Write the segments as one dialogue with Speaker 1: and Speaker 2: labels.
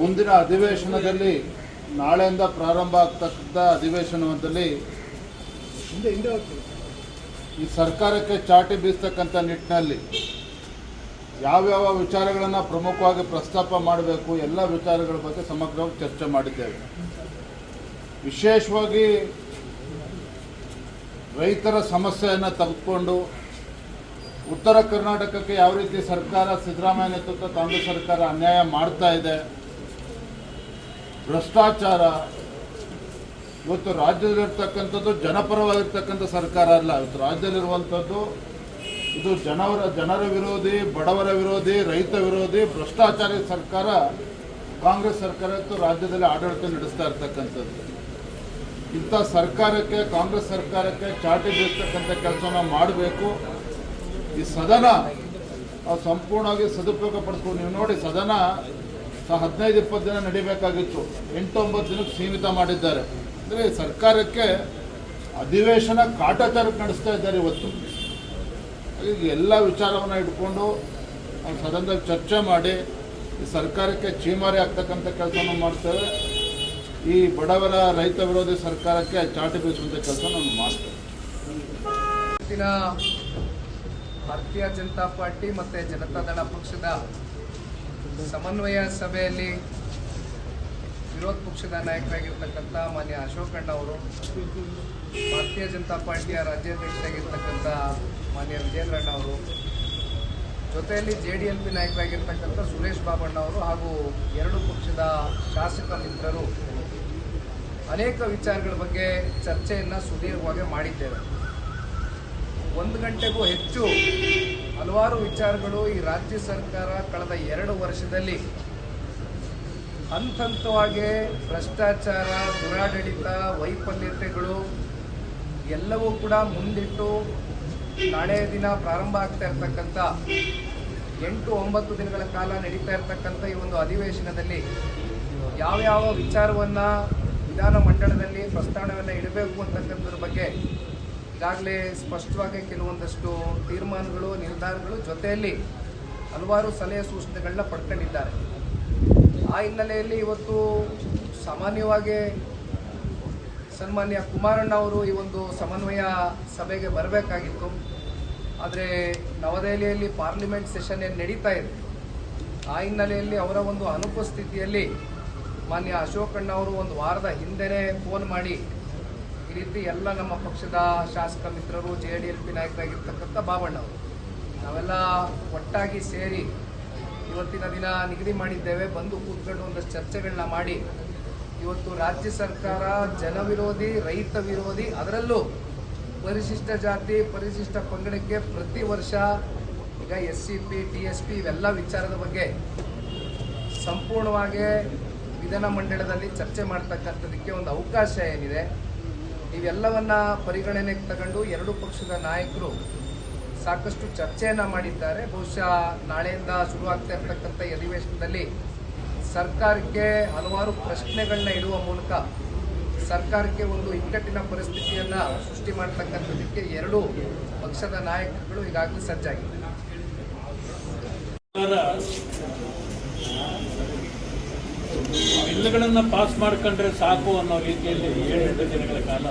Speaker 1: ಮುಂದಿನ ಅಧಿವೇಶನದಲ್ಲಿ ನಾಳೆಯಿಂದ ಪ್ರಾರಂಭ ಆಗ್ತಕ್ಕಂಥ ಅಧಿವೇಶನದಲ್ಲಿ ಈ ಸರ್ಕಾರಕ್ಕೆ ಚಾಟಿ ಬೀಸ್ತಕ್ಕಂಥ ನಿಟ್ಟಿನಲ್ಲಿ ಯಾವ್ಯಾವ ವಿಚಾರಗಳನ್ನು ಪ್ರಮುಖವಾಗಿ ಪ್ರಸ್ತಾಪ ಮಾಡಬೇಕು, ಎಲ್ಲ ವಿಚಾರಗಳ ಬಗ್ಗೆ ಸಮಗ್ರವಾಗಿ ಚರ್ಚೆ ಮಾಡಿದ್ದೇವೆ. ವಿಶೇಷವಾಗಿ ರೈತರ ಸಮಸ್ಯೆಯನ್ನು ತೆಗೆದುಕೊಂಡು ಉತ್ತರ ಕರ್ನಾಟಕಕ್ಕೆ ಯಾವ ರೀತಿ ಸರ್ಕಾರ ಸಿದ್ದರಾಮಯ್ಯ ನೇತೃತ್ವ ಕಾಂಗ್ರೆಸ್ ಸರ್ಕಾರ ಅನ್ಯಾಯ ಮಾಡ್ತಾ ಇದೆ ಭ್ರಷ್ಟಾಚಾರ. ಇವತ್ತು ರಾಜ್ಯದಲ್ಲಿರ್ತಕ್ಕಂಥದ್ದು ಜನಪರವಾಗಿರ್ತಕ್ಕಂಥ ಸರ್ಕಾರ ಅಲ್ಲ. ಇವತ್ತು ರಾಜ್ಯದಲ್ಲಿರುವಂಥದ್ದು ಇದು ಜನವರ, ಜನರ ವಿರೋಧಿ, ಬಡವರ ವಿರೋಧಿ, ರೈತ ವಿರೋಧಿ, ಭ್ರಷ್ಟಾಚಾರಿ ಸರ್ಕಾರ, ಕಾಂಗ್ರೆಸ್ ಸರ್ಕಾರ ಇತ್ತು ರಾಜ್ಯದಲ್ಲಿ ಆಡಳಿತ ನಡೆಸ್ತಾ ಇರ್ತಕ್ಕಂಥದ್ದು. ಇಂಥ ಸರ್ಕಾರಕ್ಕೆ, ಕಾಂಗ್ರೆಸ್ ಸರ್ಕಾರಕ್ಕೆ ಚಾಟಿ ಬೀಳ್ತಕ್ಕಂಥ ಕೆಲಸನ ಮಾಡಬೇಕು. ಈ ಸದನ ಸಂಪೂರ್ಣವಾಗಿ ಸದುಪಯೋಗ ಪಡಿಸ್ಕೊಂಡು, ನೀವು ನೋಡಿ ಸದನ ಹದಿನೈದು, ಇಪ್ಪತ್ತು ದಿನ ನಡಿಬೇಕಾಗಿತ್ತು. ಎಂಟು ಒಂಬತ್ತು ದಿನಕ್ಕೆ ಸೀಮಿತ ಮಾಡಿದ್ದಾರೆ. ಅಂದರೆ ಸರ್ಕಾರಕ್ಕೆ ಅಧಿವೇಶನ ಕಾಟಾಚಾರಕ್ಕೆ ನಡೆಸ್ತಾ ಇದ್ದಾರೆ ಇವತ್ತು. ಎಲ್ಲ ವಿಚಾರವನ್ನು ಇಟ್ಕೊಂಡು ಸದನದಲ್ಲಿ ಚರ್ಚೆ ಮಾಡಿ ಸರ್ಕಾರಕ್ಕೆ ಚೀಮಾರಿ ಆಗ್ತಕ್ಕಂಥ ಕೆಲಸವನ್ನು ಮಾಡ್ತೇವೆ. ಈ ಬಡವರ ರೈತ ವಿರೋಧಿ ಸರ್ಕಾರಕ್ಕೆ ಚಾಟಿ ಬೀಸುವಂಥ ಕೆಲಸ ನಾನು ಮಾಡ್ತೇವೆ.
Speaker 2: ಭಾರತೀಯ ಜನತಾ ಪಾರ್ಟಿ ಮತ್ತು ಜನತಾದಳ ಪಕ್ಷದ ಸಮನ್ವಯ ಸಭೆಯಲ್ಲಿ ವಿರೋಧ ಪಕ್ಷದ ನಾಯಕರಾಗಿರ್ತಕ್ಕಂಥ ಮಾನ್ಯ ಅಶೋಕಣ್ಣ ಅವರು, ಭಾರತೀಯ ಜನತಾ ಪಾರ್ಟಿಯ ರಾಜ್ಯಾಧ್ಯಕ್ಷರಾಗಿರ್ತಕ್ಕಂಥ ಮಾನ್ಯ ವಿಜೇಂದ್ರಣ್ಣ ಅವರು, ಜೊತೆಯಲ್ಲಿ ಜೆ ಡಿ ಎಲ್ ಪಿ ನಾಯಕರಾಗಿರ್ತಕ್ಕಂಥ ಸುರೇಶ್ ಬಾಬಣ್ಣ ಅವರು ಹಾಗೂ ಎರಡು ಪಕ್ಷದ ಶಾಸಕ ಮಿತ್ರರು ಅನೇಕ ವಿಚಾರಗಳ ಬಗ್ಗೆ ಚರ್ಚೆಯನ್ನು ಸುದೀರ್ಘವಾಗಿ ಮಾಡಿದ್ದೇವೆ. ಒಂದು ಗಂಟೆಗೂ ಹೆಚ್ಚು ಹಲವಾರು ವಿಚಾರಗಳು ಈ ರಾಜ್ಯ ಸರ್ಕಾರ ಕಳೆದ ಎರಡು ವರ್ಷದಲ್ಲಿ ಹಂತ ಹಂತವಾಗಿ ಭ್ರಷ್ಟಾಚಾರ, ದುರಾಡಳಿತ, ವೈಫಲ್ಯತೆಗಳು ಎಲ್ಲವೂ ಕೂಡ ಮುಂದಿಟ್ಟು ನಾಳೆ ದಿನ ಪ್ರಾರಂಭ ಆಗ್ತಾ ಇರ್ತಕ್ಕಂಥ ಎಂಟು ಒಂಬತ್ತು ದಿನಗಳ ಕಾಲ ನಡೀತಾ ಇರ್ತಕ್ಕಂಥ ಈ ಒಂದು ಅಧಿವೇಶನದಲ್ಲಿ ಯಾವ್ಯಾವ ವಿಚಾರವನ್ನು ವಿಧಾನ ಮಂಡಳದಲ್ಲಿ ಪ್ರಸ್ತಾವನೆಯನ್ನು ಇಡಬೇಕು ಅಂತಕ್ಕಂಥದ್ರ ಬಗ್ಗೆ ಈಗಾಗಲೇ ಸ್ಪಷ್ಟವಾಗಿ ಕೆಲವೊಂದಷ್ಟು ತೀರ್ಮಾನಗಳು, ನಿರ್ಧಾರಗಳು ಜೊತೆಯಲ್ಲಿ ಹಲವಾರು ಸಲಹೆ ಸೂಚನೆಗಳನ್ನ ಪಡ್ಕೊಂಡಿದ್ದಾರೆ. ಆ ಹಿನ್ನೆಲೆಯಲ್ಲಿ ಇವತ್ತು ಸಾಮಾನ್ಯವಾಗಿ ಸನ್ಮಾನ್ಯ ಕುಮಾರಣ್ಣ ಅವರು ಈ ಒಂದು ಸಮನ್ವಯ ಸಭೆಗೆ ಬರಬೇಕಾಗಿತ್ತು. ಆದರೆ ನವದೆಹಲಿಯಲ್ಲಿ ಪಾರ್ಲಿಮೆಂಟ್ ಸೆಷನ್ ಏನು ನಡೀತಾ ಇದೆ? ಆ ಹಿನ್ನೆಲೆಯಲ್ಲಿ ಅವರ ಒಂದು ಅನುಪಸ್ಥಿತಿಯಲ್ಲಿ ಮಾನ್ಯ ಅಶೋಕಣ್ಣ ಅವರು ಒಂದು ವಾರದ ಹಿಂದೆನೇ ಫೋನ್ ಮಾಡಿ ಈ ರೀತಿ ಎಲ್ಲ ನಮ್ಮ ಪಕ್ಷದ ಶಾಸಕ ಮಿತ್ರರು ಜೆ ಡಿ ಎಲ್ ಪಿ ನಾಯಕರಾಗಿರ್ತಕ್ಕಂಥ ಬಾಬಣ್ಣ ಅವರು. ನಾವೆಲ್ಲ ಒಟ್ಟಾಗಿ ಸೇರಿ ಇವತ್ತಿನ ದಿನ ನಿಗದಿ ಮಾಡಿದ್ದೇವೆ. ಬಂದು ಕೂತ್ಕೊಂಡು ಒಂದಷ್ಟು ಚರ್ಚೆಗಳನ್ನ ಮಾಡಿ ಇವತ್ತು ರಾಜ್ಯ ಸರ್ಕಾರ ಜನವಿರೋಧಿ, ರೈತ ವಿರೋಧಿ ಅದರಲ್ಲೂ ಪರಿಶಿಷ್ಟ ಜಾತಿ, ಪರಿಶಿಷ್ಟ ಪಂಗಡಕ್ಕೆ ಪ್ರತಿ ವರ್ಷ ಈಗ S C P, T S P ಇವೆಲ್ಲ ವಿಚಾರದ ಬಗ್ಗೆ ಸಂಪೂರ್ಣವಾಗಿ ವಿಧಾನ ಮಂಡಳದಲ್ಲಿ ಚರ್ಚೆ ಮಾಡ್ತಕ್ಕಂಥದ್ದಕ್ಕೆ ಒಂದು ಅವಕಾಶ ಏನಿದೆ. ಇವೆಲ್ಲವನ್ನ ಪರಿಗಣನೆಗೆ ತಗೊಂಡು ಎರಡು ಪಕ್ಷದ ನಾಯಕರು ಸಾಕಷ್ಟು ಚರ್ಚೆಯನ್ನು ಮಾಡಿದ್ದಾರೆ. ಬಹುಶಃ ನಾಳೆಯಿಂದ ಶುರುವಾಗ್ತಾ ಇರತಕ್ಕಂಥ ಅಧಿವೇಶನದಲ್ಲಿ ಸರ್ಕಾರಕ್ಕೆ ಹಲವಾರು ಪ್ರಶ್ನೆಗಳನ್ನ ಇಡುವ ಮೂಲಕ ಸರ್ಕಾರಕ್ಕೆ ಒಂದು ಇಕ್ಕಟ್ಟಿನ ಪರಿಸ್ಥಿತಿಯನ್ನು ಸೃಷ್ಟಿ ಮಾಡ್ತಕ್ಕಂಥದ್ದಕ್ಕೆ ಎರಡು ಪಕ್ಷದ ನಾಯಕರುಗಳು ಈಗಾಗಲೇ ಸಜ್ಜಾಗಿದ್ದಾರೆ.
Speaker 3: ಬಿಲ್ಗಳನ್ನು ಪಾಸ್ ಮಾಡ್ಕೊಂಡ್ರೆ ಸಾಕು ಅನ್ನೋ ರೀತಿಯಲ್ಲಿ ಏಳೆಂಟು ದಿನಗಳ ಕಾಲ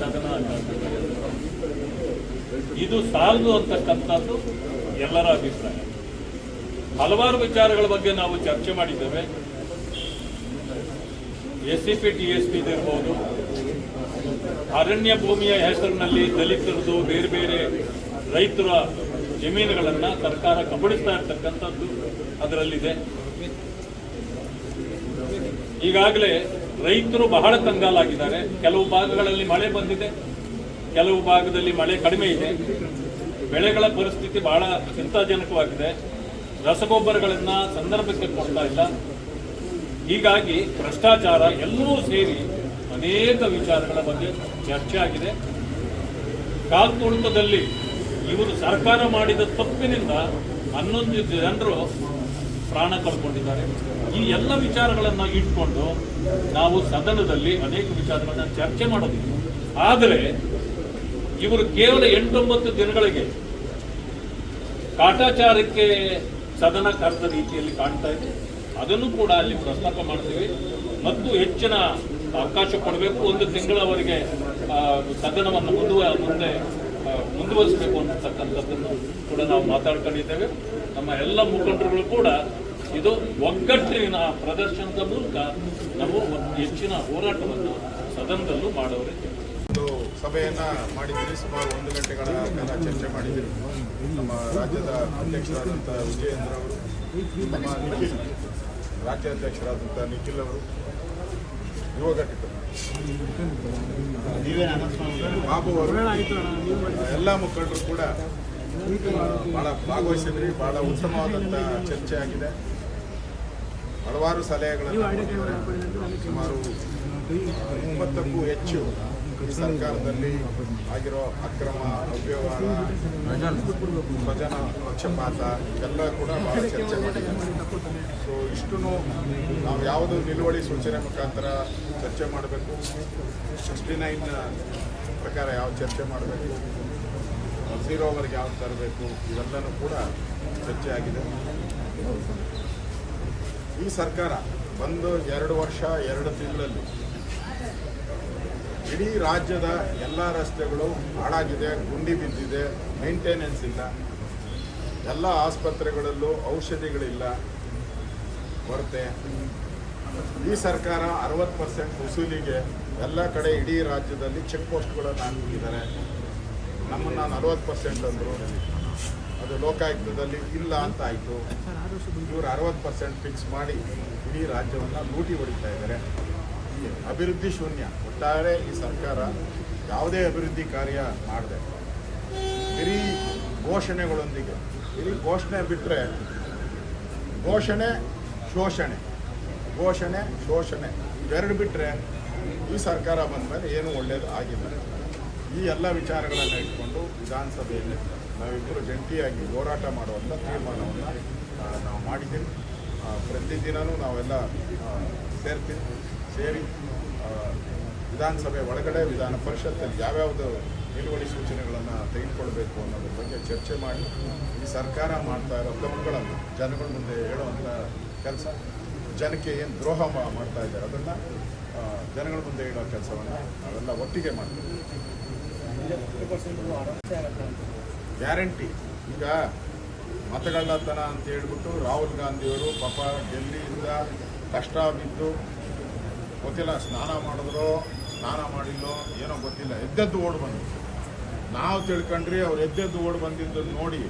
Speaker 3: ಸದನ. ಇದು ಸಾಲದು ಅಂತಕ್ಕಂಥದ್ದು ಎಲ್ಲರ ಅಭಿಪ್ರಾಯ. ಹಲವಾರು ವಿಚಾರಗಳ ಬಗ್ಗೆ ನಾವು ಚರ್ಚೆ ಮಾಡಿದ್ದೇವೆ. S C P T S P ಇರ್ಬೋದು ಅರಣ್ಯ ಭೂಮಿಯ ಹೆಸರಿನಲ್ಲಿ ದಲಿತರದು ಬೇರೆ ಬೇರೆ ರೈತರ ಜಮೀನುಗಳನ್ನು ಸರ್ಕಾರ ಕಬಳಿಸ್ತಾ ಇರ್ತಕ್ಕಂಥದ್ದು ಅದರಲ್ಲಿದೆ. ಈಗಾಗಲೇ ರೈತರು ಬಹಳ ಕಂಗಾಲಾಗಿದ್ದಾರೆ ಕೆಲವು ಭಾಗಗಳಲ್ಲಿ ಮಳೆ ಬಂದಿದೆ. ಕೆಲವು ಭಾಗದಲ್ಲಿ ಮಳೆ ಕಡಿಮೆ ಇದೆ. ಬೆಳೆಗಳ ಪರಿಸ್ಥಿತಿ ಬಹಳ ಚಿಂತಾಜನಕವಾಗಿದೆ. ರಸಗೊಬ್ಬರಗಳನ್ನು ಸಂದರ್ಭಕ್ಕೆ ಕೊಡ್ತಾ ಇಲ್ಲ. ಹೀಗಾಗಿ ಭ್ರಷ್ಟಾಚಾರ ಎಲ್ಲರೂ ಸೇರಿ ಅನೇಕ ವಿಚಾರಗಳ ಬಗ್ಗೆ ಚರ್ಚೆ ಆಗಿದೆ. ಕಾಲ್ತುಳುಕದಲ್ಲಿ ಇವರು ಸರ್ಕಾರ ಮಾಡಿದ ತಪ್ಪಿನಿಂದ ಹನ್ನೊಂದು ಜನರು ಪ್ರಾಣ ಕಳ್ಕೊಂಡಿದ್ದಾರೆ. ಈ ಎಲ್ಲ ವಿಚಾರಗಳನ್ನು ಇಟ್ಕೊಂಡು ನಾವು ಸದನದಲ್ಲಿ ಅನೇಕ ವಿಚಾರಗಳನ್ನ ಚರ್ಚೆ ಮಾಡೋದಿಲ್ಲ. ಆದರೆ ಇವರು ಕೇವಲ ಎಂಟೊಂಬತ್ತು ದಿನಗಳಿಗೆ ಕಾಟಾಚಾರಕ್ಕೆ ಸದನ ಕರೆದ ರೀತಿಯಲ್ಲಿ ಕಾಣ್ತಾ ಇದೆ. ಅದನ್ನು ಕೂಡ ಅಲ್ಲಿ ಪ್ರಸ್ತಾಪ ಮಾಡ್ತೀವಿ. ಮತ್ತು ಹೆಚ್ಚಿನ ಅವಕಾಶ ಕೊಡಬೇಕು. ಒಂದು ತಿಂಗಳವರೆಗೆ ಸದನವನ್ನು ಮುಂದುವ, ಮುಂದೆ ಮುಂದುವರಿಸಬೇಕು ಅನ್ನತಕ್ಕಂಥದ್ದನ್ನು ಕೂಡ ನಾವು ಮಾತಾಡ್ಕೊಂಡಿದ್ದೇವೆ. ನಮ್ಮ ಎಲ್ಲ ಮುಖಂಡರುಗಳು ಕೂಡ ಇದು ಒಗ್ಗಟ್ಟಿನ ಪ್ರದರ್ಶನದ ಮೂಲಕ ನಾವು ಒಂದು ಹೆಚ್ಚಿನ ಹೋರಾಟವನ್ನು ಸದನದಲ್ಲೂ ಮಾಡೋರೆ.
Speaker 4: ಒಂದು ಸಭೆಯನ್ನ ಮಾಡಿದ್ದೀರಿ ಸುಮಾರು ಒಂದು ಗಂಟೆಗಳ ಕಾಲ ಚರ್ಚೆ ಮಾಡಿದ್ದೀರಿ. ನಮ್ಮ ರಾಜ್ಯದ ಅಧ್ಯಕ್ಷರಾದಂಥ ವಿಜಯೇಂದ್ರ ಅವರು ನಮ್ಮ ನಿಖಿಲ್ ರಾಜ್ಯಾಧ್ಯಕ್ಷರಾದಂಥ ನಿಖಿಲ್ ಅವರು ಯುವ ಘಟಕ ಬಾಬು ಅವರು ಎಲ್ಲ ಮುಖಂಡರು ಕೂಡ ಬಹಳ ಭಾಗವಹಿಸಿದ್ರಿ, ಬಹಳ ಉತ್ತಮವಾದಂಥ ಚರ್ಚೆ ಆಗಿದೆ. ಹಲವಾರು ಸಲಹೆಗಳನ್ನು. ಸುಮಾರು ಮೂವತ್ತಕ್ಕೂ ಹೆಚ್ಚು ಸರ್ಕಾರದಲ್ಲಿ ಆಗಿರೋ ಅಕ್ರಮ ಅವ್ಯವಹಾರ, ಸ್ವಜನ ಪಕ್ಷಪಾತ ಎಲ್ಲ ಕೂಡ ಭಾಳ ಚರ್ಚೆ ಮಾಡಿದ್ದಾರೆ. ಸೊ ಇಷ್ಟು ನಾವು ಯಾವುದು ನಿಲುವಳಿ ಸೂಚನೆ ಮುಖಾಂತರ ಚರ್ಚೆ ಮಾಡಬೇಕು? ಸಿಕ್ಸ್ಟಿ ನೈನ್ ಪ್ರಕಾರ ಯಾವ ಚರ್ಚೆ ಮಾಡಬೇಕು? ಝೀರೋವರೆಗೆ ಯಾವ್ದು ತರಬೇಕು? ಇವೆಲ್ಲನೂ ಕೂಡ ಚರ್ಚೆ ಆಗಿದೆ. ಈ ಸರ್ಕಾರ ಒಂದು ಎರಡು ವರ್ಷ, ಎರಡು ತಿಂಗಳಲ್ಲಿ ಇಡೀ ರಾಜ್ಯದ ಎಲ್ಲ ರಸ್ತೆಗಳು ಹಾಳಾಗಿದೆ, ಗುಂಡಿ ಬಿದ್ದಿದೆ ಮೇಂಟೆನೆನ್ಸ್ ಇಲ್ಲ. ಎಲ್ಲ ಆಸ್ಪತ್ರೆಗಳಲ್ಲೂ ಔಷಧಿಗಳಿಲ್ಲ ಕೊರತೆ ಈ ಸರ್ಕಾರ ಅರವತ್ತು ಪರ್ಸೆಂಟ್ ವಸೂಲಿಗೆ ಎಲ್ಲ ಕಡೆ ಇಡೀ ರಾಜ್ಯದಲ್ಲಿ ಚೆಕ್ ಪೋಸ್ಟ್ಗಳನ್ನು ಹಾಕಿದ್ದಾರೆ. ನಮ್ಮನ್ನು ನಲವತ್ತು ಪರ್ಸೆಂಟ್ ಅಂದರು. ಅದು ಲೋಕಾಯುಕ್ತದಲ್ಲಿ ಇಲ್ಲ ಅಂತ ಆಯಿತು. ಇವರು ಅರವತ್ತು ಪರ್ಸೆಂಟ್ ಫಿಕ್ಸ್ ಮಾಡಿ ಇಡೀ ರಾಜ್ಯವನ್ನು ಲೂಟಿ ಹೊಡಿತಾ ಇದ್ದಾರೆ. ಅಭಿವೃದ್ಧಿ ಶೂನ್ಯ. ಒಟ್ಟಾರೆ ಈ ಸರ್ಕಾರ ಯಾವುದೇ ಅಭಿವೃದ್ಧಿ ಕಾರ್ಯ ಮಾಡಿದೆ. ಬರೀ ಘೋಷಣೆಗಳೊಂದಿಗೆ ಬರೀ ಘೋಷಣೆ ಬಿಟ್ಟರೆ ಘೋಷಣೆ, ಶೋಷಣೆ ಘೋಷಣೆ, ಶೋಷಣೆ. ಇವೆರಡು ಬಿಟ್ಟರೆ ಈ ಸರ್ಕಾರ ಬಂದ ಮೇಲೆ ಏನು ಒಳ್ಳೆಯದು ಆಗಿಲ್ಲ. ಈ ಎಲ್ಲ ವಿಚಾರಗಳನ್ನು ಇಟ್ಕೊಂಡು ವಿಧಾನಸಭೆಯಲ್ಲಿ ನಾವಿಬ್ಬರು ಜಂಟಿಯಾಗಿ ಹೋರಾಟ ಮಾಡುವಂಥ ತೀರ್ಮಾನವನ್ನು ನಾವು ಮಾಡಿದ್ದೀವಿ. ಪ್ರತಿದಿನವೂ ನಾವೆಲ್ಲ ಸೇರ್ತೀವಿ, ಸೇರಿ ವಿಧಾನಸಭೆ ಒಳಗಡೆ, ವಿಧಾನ ಪರಿಷತ್ತಲ್ಲಿ ಯಾವ್ಯಾವುದು ನಿಲುವಳಿ ಸೂಚನೆಗಳನ್ನು ತೆಗೆದುಕೊಳ್ಬೇಕು ಅನ್ನೋದ್ರ ಬಗ್ಗೆ ಚರ್ಚೆ ಮಾಡಿ, ಈ ಸರ್ಕಾರ ಮಾಡ್ತಾ ಇರೋ ಕ್ರಮಗಳನ್ನು ಜನಗಳ ಮುಂದೆ ಹೇಳುವಂಥ ಕೆಲಸ, ಜನಕ್ಕೆ ಏನು ದ್ರೋಹ ಮಾಡ್ತಾ ಇದ್ದಾರೆ ಅದನ್ನು ಜನಗಳ ಮುಂದೆ ಇಡೋ ಕೆಲಸವನ್ನು ನಾವೆಲ್ಲ ಒಟ್ಟಿಗೆ ಮಾಡ್ತೀವಿ. ಗ್ಯಾರಂಟಿ. ಈಗ ಮತಗಳ್ಳತನ ಅಂತ ಹೇಳ್ಬಿಟ್ಟು ರಾಹುಲ್ ಗಾಂಧಿಯವರು ಪಾಪ ಡೆಲ್ಲಿಯಿಂದ ಕಷ್ಟ ಬಿದ್ದು ಗೊತ್ತಿಲ್ಲ, ಸ್ನಾನ ಮಾಡಿದ್ರೋ, ಸ್ನಾನ ಮಾಡಿಲ್ಲೋ ಏನೋ ಗೊತ್ತಿಲ್ಲ, ಎದ್ದೆದ್ದು ಓಡ್ ಬಂದು. ನಾವು ತಿಳ್ಕೊಂಡ್ರಿ ಅವ್ರು ಎದ್ದೆದ್ದು ಓಡ್ ಬಂದಿದ್ದು ನೋಡಿ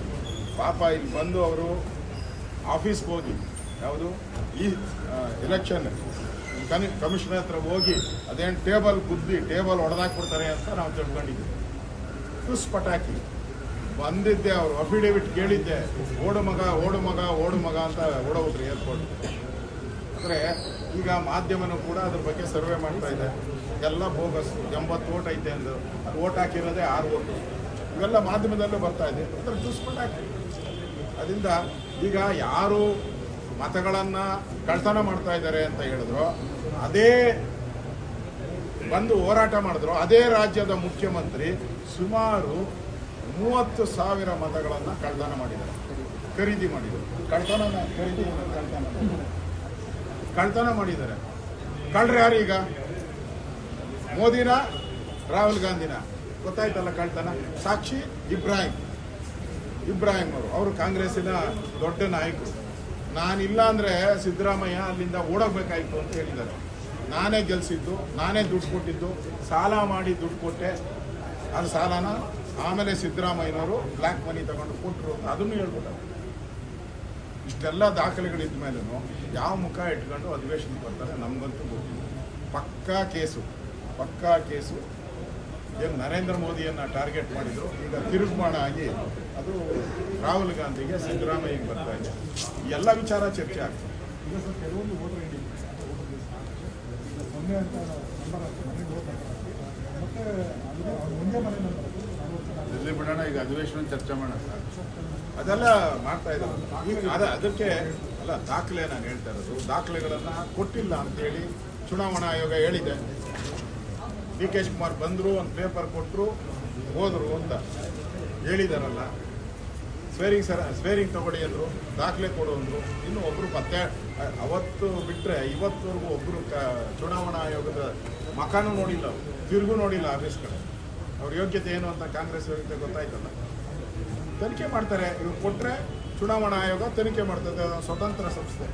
Speaker 4: ಪಾಪ ಇಲ್ಲಿ ಬಂದು ಅವರು ಆಫೀಸ್ಗೆ ಹೋಗಿ, ಯಾವುದು ಈ ಎಲೆಕ್ಷನ್ ಕನಿ ಕಮಿಷನರ್ ಹತ್ರ ಹೋಗಿ ಅದೇನು ಟೇಬಲ್ ಗುದ್ದಿ ಟೇಬಲ್ ಹೊಡೆದಾಕ್ಬಿಡ್ತಾರೆ ಅಂತ ನಾವು ತಿಳ್ಕೊಂಡಿದ್ದೀವಿ ಖುಷ್ ಪಟಾಕಿ. ಬಂದಿದ್ದೆ ಅವರು ಅಫಿಡೇವಿಟ್ ಕೇಳಿದ್ದೆ, ಓಡು ಮಗ ಓಡು ಮಗ ಓಡು ಮಗ ಅಂತ ಓಡೋಗ್ರಿ ಏರ್ಪೋರ್ಟ್. ಅಂದರೆ ಈಗ ಮಾಧ್ಯಮನೂ ಕೂಡ ಅದ್ರ ಬಗ್ಗೆ ಸರ್ವೆ ಮಾಡ್ತಾ ಇದೆ. ಎಲ್ಲ ಬೋಗಸ್, ಎಂಬತ್ತು ಓಟ್ ಐತೆ ಅಂದರು. ಅದು ಓಟ್ ಹಾಕಿರೋದೇ ಆರು ಓಟು. ಇವೆಲ್ಲ ಮಾಧ್ಯಮದಲ್ಲೂ ಬರ್ತಾ ಇದೆ. ಅದ್ರ ಟುಸ್ಪಟ್ ಹಾಕಿ ಅದರಿಂದ ಈಗ ಯಾರು ಮತಗಳನ್ನು ಕಳ್ತನ ಮಾಡ್ತಾ ಇದ್ದಾರೆ ಅಂತ ಹೇಳಿದ್ರು ಅದೇ ಬಂದು ಹೋರಾಟ ಮಾಡಿದ್ರು. ಅದೇ ರಾಜ್ಯದ ಮುಖ್ಯಮಂತ್ರಿ ಸುಮಾರು ಮೂವತ್ತು ಸಾವಿರ ಮತಗಳನ್ನು ಕಳ್ತನ ಮಾಡಿದ್ದಾರೆ. ಖರೀದಿ ಮಾಡಿದರು ಕಳ್ತನ ಖರೀದಿ ಕಳ್ತನ ಕಳ್ತನ ಮಾಡಿದ್ದಾರೆ. ಕಳ್ರು ಯಾರು ಈಗ ಮೋದಿನ? ರಾಹುಲ್ ಗಾಂಧಿನ? ಗೊತ್ತಾಯ್ತಲ್ಲ ಕಳ್ತನ? ಸಾಕ್ಷಿ ಇಬ್ರಾಹಿಂ. ಇಬ್ರಾಹಿಂ ಅವರು. ಅವರು ಕಾಂಗ್ರೆಸ್ಸಿನ ದೊಡ್ಡ ನಾಯಕರು. ನಾನಿಲ್ಲ ಅಂದರೆ ಸಿದ್ದರಾಮಯ್ಯ ಅಲ್ಲಿಂದ ಓಡೋಗ್ಬೇಕಾಯ್ತು ಅಂತ ಹೇಳಿದ್ದಾರೆ. ನಾನೇ ಗೆಲ್ಸಿದ್ದು, ನಾನೇ ದುಡ್ಡು ಕೊಟ್ಟಿದ್ದು, ಸಾಲ ಮಾಡಿ ದುಡ್ಡು ಕೊಟ್ಟೆ. ಅದು ಸಾಲನ ಆಮೇಲೆ ಸಿದ್ದರಾಮಯ್ಯನವರು ಬ್ಲ್ಯಾಕ್ ಮನಿ ತಗೊಂಡು ಕೊಟ್ಟರು ಅದನ್ನು ಹೇಳ್ಬೋದು ಇಷ್ಟೆಲ್ಲ ದಾಖಲೆಗಳಿದ್ದ ಮೇಲೂ ಯಾವ ಮುಖ ಇಟ್ಕೊಂಡು ಅಧಿವೇಶನಕ್ಕೆ ಬರ್ತಾರೆ ನಮಗಂತೂ ಗೊತ್ತಿಲ್ಲ. ಪಕ್ಕಾ ಕೇಸು ಪಕ್ಕಾ ಕೇಸು. ಏನು ನರೇಂದ್ರ ಮೋದಿಯನ್ನು ಟಾರ್ಗೆಟ್ ಮಾಡಿದ್ರು. ಈಗ ತಿರುಗುಮಾಣ ಆಗಿ ಅದು ರಾಹುಲ್ ಗಾಂಧಿಗೆ ಸಿದ್ದರಾಮಯ್ಯಗೆ ಬರ್ತಾ ಇದೆ. ಎಲ್ಲ ವಿಚಾರ ಚರ್ಚೆ ಆಗ್ತದೆ.
Speaker 5: ಅಂತ ನಂಬರ್ ಮತ್ತೆ ಮುಂದೆ ಮನೆ ನಂಬರ್
Speaker 1: ಇಲ್ಲಿ ಬಿಡೋಣ ಈಗ ಅಧಿವೇಶನ ಚರ್ಚೆ ಮಾಡೋಣ. ಸರ್
Speaker 4: ಅದೆಲ್ಲ ಮಾಡ್ತಾ ಇದ್ದಾರೆ. ಅದ ಅದಕ್ಕೆ ಅಲ್ಲ ದಾಖಲೆ ನಾನು ಹೇಳ್ತಾ ಇರೋದು. ದಾಖಲೆಗಳನ್ನ ಕೊಟ್ಟಿಲ್ಲ ಅಂತೇಳಿ ಚುನಾವಣಾ ಆಯೋಗ ಹೇಳಿದೆ. ಡಿ ಕೆ ಶಿವಕುಮಾರ್ ಬಂದರು ಒಂದು ಪೇಪರ್ ಕೊಟ್ಟರು ಹೋದರು ಅಂತ ಹೇಳಿದಾರಲ್ಲ. ಸ್ವೇರಿಂಗ್ ಸರ್ ಸ್ವೇರಿಂಗ್ ತಗೊಳ್ಳಿ ಅಂದರು, ದಾಖಲೆ ಕೊಡು ಅಂದರು. ಇನ್ನು ಒಬ್ಬರು ಪತ್ತೆ ಅವತ್ತು ಬಿಟ್ಟರೆ ಇವತ್ತವರೆಗೂ ಒಬ್ಬರು ಕ, ಚುನಾವಣಾ ಆಯೋಗದ ಮಕಾನೂ ನೋಡಿಲ್ಲ ಅವರು. ತಿರುಗೂ ನೋಡಿಲ್ಲ ಆಫೀಸ್ ಕಡೆ. ಅವ್ರ ಯೋಗ್ಯತೆ ಏನು ಅಂತ ಕಾಂಗ್ರೆಸ್ ಯೋಗ್ಯತೆ ಗೊತ್ತಾಯ್ತಲ್ಲ. ತನಿಖೆ ಮಾಡ್ತಾರೆ. ಇವ್ರು ಕೊಟ್ಟರೆ ಚುನಾವಣಾ ಆಯೋಗ ತನಿಖೆ ಮಾಡ್ತದೆ. ಸ್ವತಂತ್ರ ಸಂಸ್ಥೆ.